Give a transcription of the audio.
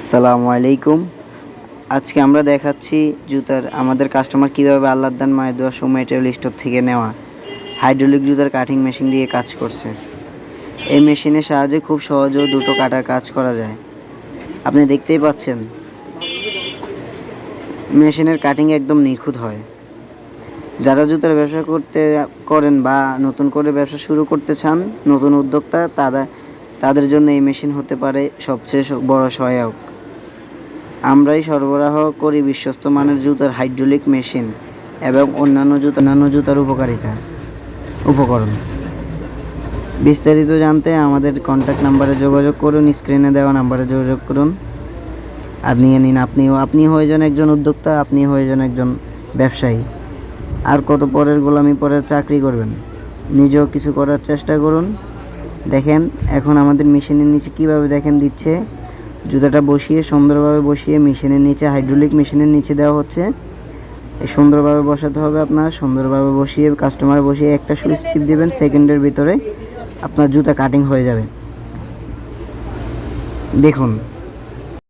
আসসালামু আলাইকুম। আজকে আমরা দেখাচ্ছি জুতার, আমাদের কাস্টমার কীভাবে আল্লাহ দান, মায়ের দোয়া সৌ ম্যাটেরিয়াল স্টোর থেকে নেওয়া। হাইড্রোলিক জুতার কাটিং মেশিন দিয়ে কাজ করছে। এই মেশিনের সাহায্যে খুব সহজেও দুটো কাটার কাজ করা যায়। আপনি দেখতেই পাচ্ছেন মেশিনের কাটিং একদম নিখুঁত হয়। যারা জুতার ব্যবসা করতে করেন বা নতুন করে ব্যবসা শুরু করতে চান, নতুন উদ্যোক্তা, তারা, তাদের জন্য এই মেশিন হতে পারে সবচেয়ে বড় সহায়ক। আমরাই সরবরাহ করি বিশ্বস্ত মানের জুতার হাইড্রোলিক মেশিন এবং অন্যান্য জুতা অন্যান্য জুতার উপকারিতা উপকরণ। বিস্তারিত জানতে আমাদের কন্ট্যাক্ট নাম্বারে যোগাযোগ করুন স্ক্রিনে দেওয়া নাম্বারে যোগাযোগ করুন। আর নিয়ে নিন, আপনিও আপনি হয়ে যান একজন উদ্যোক্তা, আপনি হয়ে যান একজন ব্যবসায়ী। আর কত পরের গোলামি পরের চাকরি করবেন? নিজেও কিছু করার চেষ্টা করুন। দেখেন, এখন আমাদের মেশিনের নিচে কীভাবে দেখেন দিচ্ছে? জুতাটা বসিয়ে, সুন্দরভাবে বসিয়ে মেশিনের নিচে হাইড্রোলিক মেশিনের নিচে দেওয়া হচ্ছে। সুন্দরভাবে বসাতে হবে আপনার, সুন্দরভাবে বসিয়ে কাস্টমার বসিয়ে একটা সুইচ টিপ দেবেন সেকেন্ডের ভিতরে, আপনার জুতা কাটিং হয়ে যাবে। দেখুন